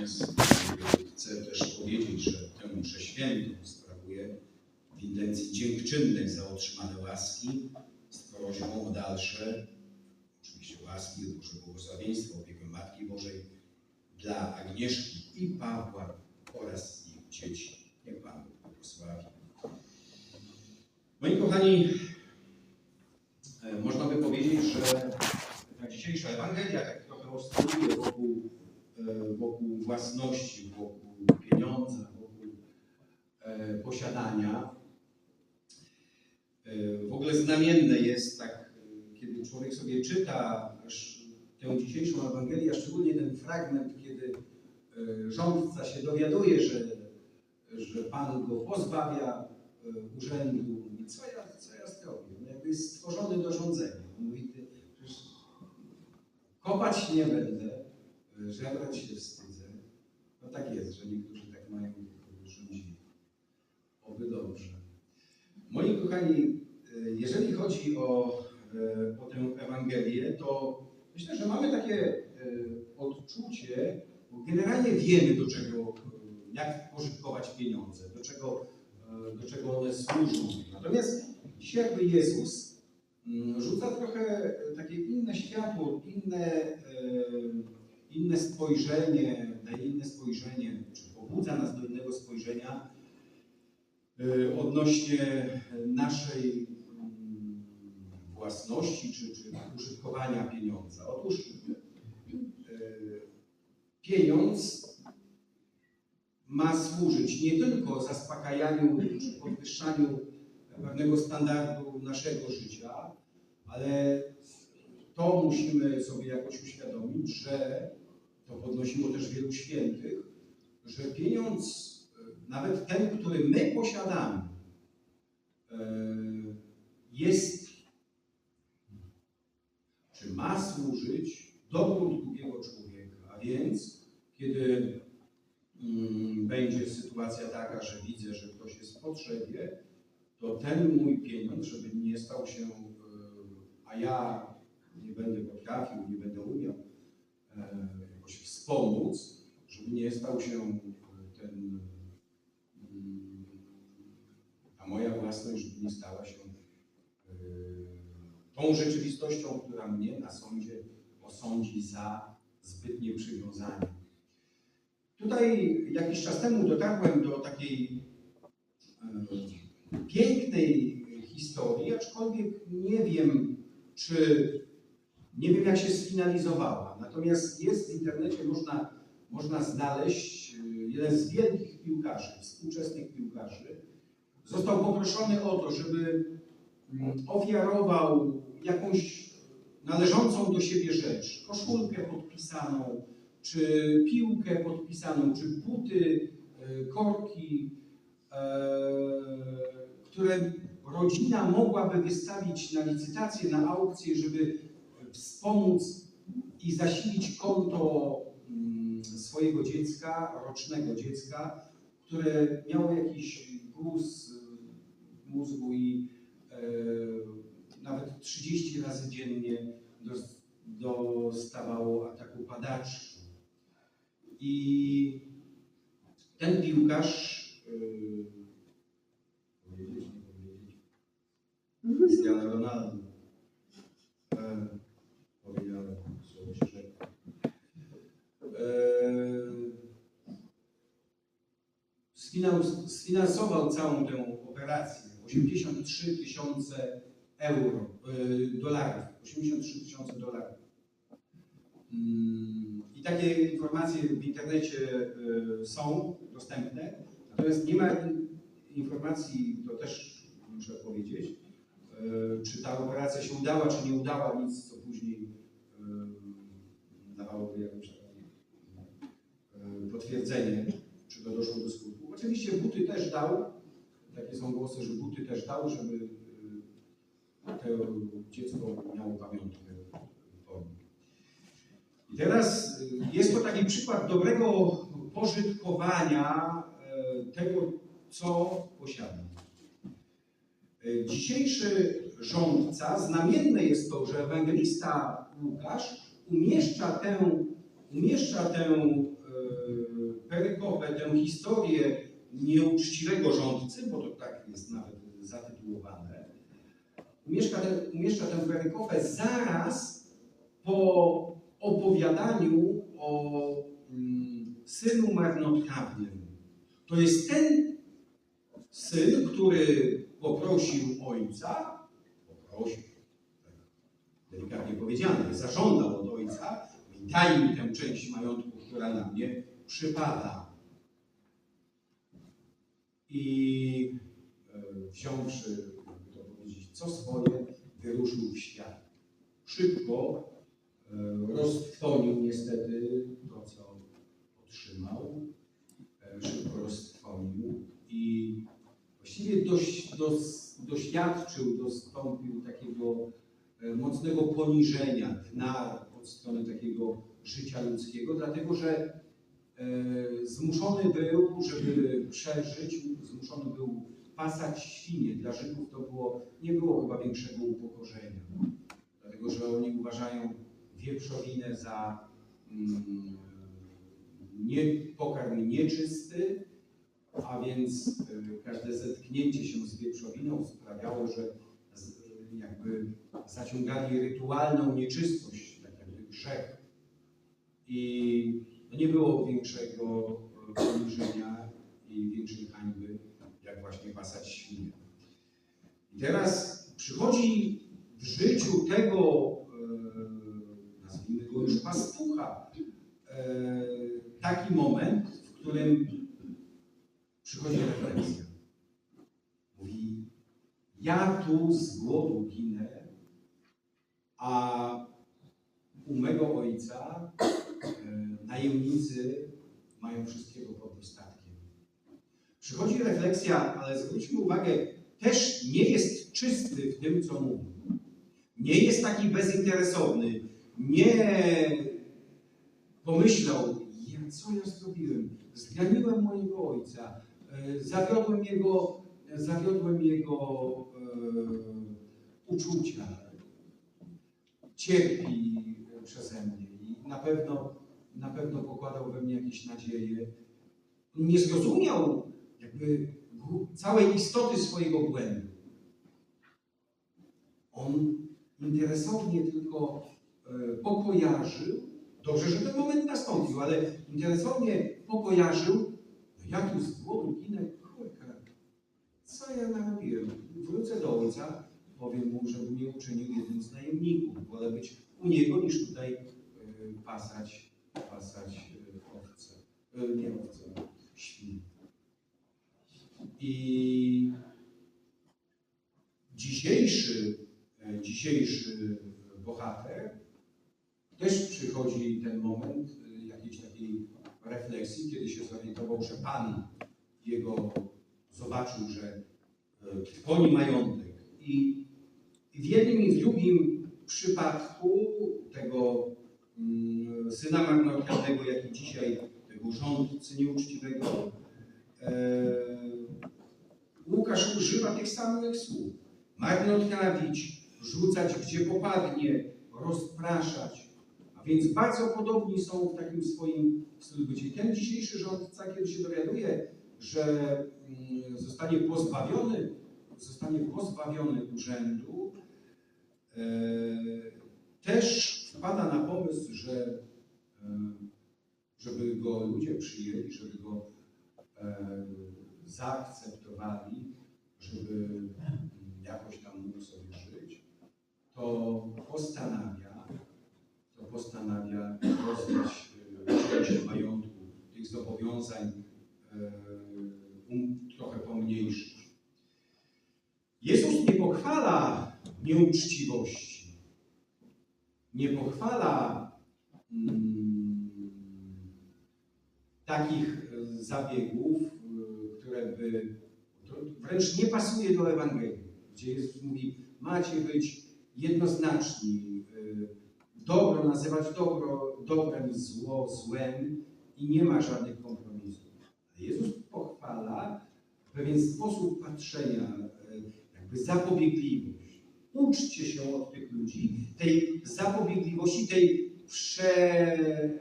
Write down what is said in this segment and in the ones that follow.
Natomiast chcę też powiedzieć, że tę mszę świętą sprawuję w intencji dziękczynnej za otrzymane łaski z prośbą o dalsze, oczywiście łaski, Boże błogosławieństwo, opiekę Matki Bożej dla Agnieszki i Pawła oraz ich dzieci. Niech Pan błogosławi. Moi kochani, e, można by powiedzieć, że ta dzisiejsza Ewangelia tak trochę oscyluje wokół własności, wokół pieniądza, wokół e, posiadania. E, W ogóle znamienne jest tak, e, kiedy człowiek sobie czyta tę dzisiejszą Ewangelię, a szczególnie ten fragment, kiedy e, rządca się dowiaduje, że, że Pan go pozbawia e, urzędu. Mówi, co ja, co ja zrobię? No jakby jest stworzony do rządzenia. Mówi, kopać nie będę, żebrać się wstydzę. No tak jest, że niektórzy tak mają, kogo rządzili. Oby dobrze. Moi kochani, e, jeżeli chodzi o, e, o tę Ewangelię, to myślę, że mamy takie e, odczucie, bo generalnie wiemy, do czego, jak pożytkować pieniądze, do czego, do czego one służą. Natomiast dzisiaj jakby Jezus mm, rzuca trochę takie inne światło, inne, inne spojrzenie, daje inne spojrzenie, czy pobudza nas do innego spojrzenia e, odnośnie naszej mm, własności czy, czy użytkowania pieniądza. Otóż e, pieniądz ma służyć nie tylko zaspokajaniu czy podwyższaniu pewnego standardu naszego życia, ale to musimy sobie jakoś uświadomić, że to podnosiło też wielu świętych, że pieniądz, e, nawet ten, który my posiadamy, e, jest, czy ma służyć dobru drugiego człowieka. A więc, kiedy mm, będzie sytuacja taka, że widzę, że ktoś jest w potrzebie, to ten mój pieniądz, żeby nie stał się, e, a ja nie będę potrafił, nie będę umiał wspomóc, żeby nie stał się e, ten, mm, a moja własność, żeby nie stała się e, tą rzeczywistością, która mnie na sądzie osądzi za zbytnie przywiązanie. Tutaj jakiś czas temu dotarłem do takiej e, pięknej historii, aczkolwiek nie wiem, czy nie wiem, jak się sfinalizowała. Natomiast jest w internecie, można, można znaleźć e, jeden z wielkich piłkarzy, współczesnych piłkarzy. Został poproszony o to, żeby mm, ofiarował jakąś należącą do siebie rzecz, koszulkę podpisaną, czy piłkę podpisaną, czy buty, e, korki, e, które rodzina mogłaby wystawić na licytację, na aukcję, żeby wspomóc i zasilić konto mm, swojego dziecka, rocznego dziecka, które miało jakiś guz w mózgu i e, nawet 30 razy dziennie dos- dostawało ataku padaczy. I ten piłkarz, powiedzieć, Cristiano Ronaldo, e, powiedziałem, słowo się rzekło. E, sfinans- sfinansował całą tę operację. 83 tysiące euro, e, dolarów. 83 tysiące dolarów. Mm, I takie informacje w internecie e, są dostępne, natomiast nie ma in- informacji, to też muszę powiedzieć, e, czy ta operacja się udała, czy nie udała, nic co później dawałoby e, potwierdzenie, czy to doszło do skutku. Oczywiście buty też dał, takie są głosy, że buty też dał, żeby e, to dziecko miało pamiątkę. I teraz y, jest to taki przykład dobrego pożytkowania e, tego, co posiadam. E, Dzisiejszy rządca, znamienne jest to, że ewangelista Łukasz umieszcza tę, umieszcza tę e, trochę tę historię nieuczciwego rządcy, bo to tak jest nawet zatytułowane, umieszcza, ten, umieszcza tę zaraz po opowiadaniu o mm, synu marnotrawnym. To jest ten syn, który poprosił ojca, poprosił, tak delikatnie powiedziane, zażądał od ojca, daj mi tę część majątku, która na mnie przypada. I e, wziąwszy, jakby to powiedzieć, co swoje, wyruszył w świat. Szybko e, roztrwonił niestety to, co otrzymał. E, Szybko roztrwonił i właściwie dość, dos, doświadczył, dostąpił takiego mocnego poniżenia, dna od strony takiego życia ludzkiego, dlatego że zmuszony był, żeby przeżyć, zmuszony był pasać świnie. Dla Żydów to było, nie było chyba większego upokorzenia, dlatego że oni uważają wieprzowinę za mm, nie, pokarm nieczysty, a więc y, każde zetknięcie się z wieprzowiną sprawiało, że z- jakby zaciągali rytualną nieczystość, tak jakby grzech. I nie było większego y, poniżenia i większej hańby, jak właśnie pasać świnie. I teraz przychodzi w życiu tego, y, nazwijmy go już pastucha, y, taki moment, w którym przychodzi refleksja. Mówi, ja tu z głodu ginę, a u mego ojca e, najemnicy mają wszystkiego pod dostatkiem. Przychodzi refleksja, ale zwróćmy uwagę, też nie jest czysty w tym, co mówi. Nie jest taki bezinteresowny. Nie pomyślał, ja, co ja zrobiłem? Zganiłem mojego ojca, e, zawiodłem jego, zawiodłem jego e, uczucia, cierpi przeze mnie i na pewno, na pewno pokładał we mnie jakieś nadzieje. Nie zrozumiał jakby całej istoty swojego błędu. On interesownie tylko e, pokojarzył, dobrze, że ten moment nastąpił, ale interesownie pokojarzył, no ja tu z głodu ginę, kurka, co ja narobiłem? Wrócę do ojca, powiem mu, żeby mnie uczynił jednym z najemników. Wolę być u niego niż tutaj e, pasać, pasać e, owce, e, nie owce, świn. I dzisiejszy, e, dzisiejszy bohater też przychodzi ten moment y, jakiejś takiej refleksji, kiedy się zorientował, że Pan jego zobaczył, że y, trwoni majątek. I i w jednym i w drugim przypadku tego mm, syna marnotrawnego, jak i dzisiaj tego rządcy nieuczciwego, e, Łukasz używa tych samych słów. Marnotrawić, rzucać gdzie popadnie, rozpraszać. A więc bardzo podobni są w takim swoim stylu ten dzisiejszy rządca, kiedy się dowiaduje, że mm, zostanie pozbawiony, zostanie pozbawiony urzędu, e, też wpada na pomysł, że e, żeby go ludzie przyjęli, żeby go e, zaakceptowali, żeby jakoś tam mógł sobie żyć, to postanawia, to postanawia rozdać e, część majątku, tych zobowiązań um, trochę pomniejszyć. Jezus nie pochwala nieuczciwości, nie pochwala mm, takich e, zabiegów, e, które by wręcz nie pasuje do Ewangelii, gdzie Jezus mówi, macie być jednoznaczni, e, dobro nazywać dobro dobrem, zło złem i nie ma żadnych kompromisów. Jezus pochwala pewien sposób patrzenia, jakby zapobiegliwość. Uczcie się od tych ludzi tej zapobiegliwości, tej prze, e,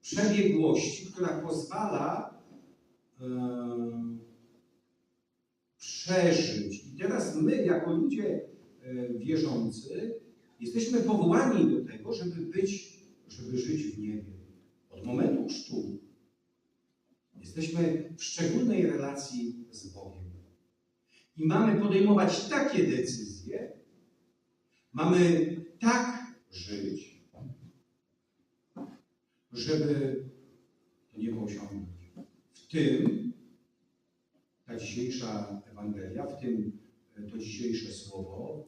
przebiegłości, która pozwala em, przeżyć. I teraz my, jako ludzie e, wierzący, jesteśmy powołani do tego, żeby być, żeby żyć w niebie. Od momentu chrztu jesteśmy w szczególnej relacji z Bogiem. I mamy podejmować takie decyzje, mamy tak żyć, żeby to niebo osiągnąć. W tym ta dzisiejsza Ewangelia, w tym to dzisiejsze słowo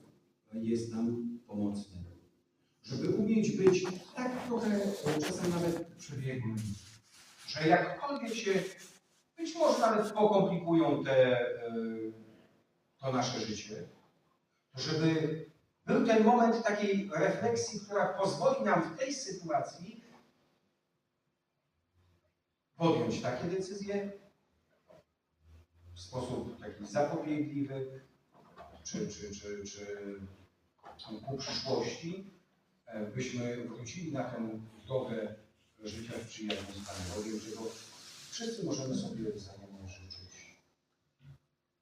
jest nam pomocne. Żeby umieć być tak trochę czasem nawet przebiegłym, że jakkolwiek się być może nawet pokomplikują te, e, to nasze życie, to żeby był ten moment takiej refleksji, która pozwoli nam w tej sytuacji podjąć takie decyzje w sposób taki zapobiegliwy, czy, czy, czy, czy ku przyszłości, byśmy wrócili na tę drogę życia w przyjaźni z Panem Bogiem, czego wszyscy możemy sobie życzyć.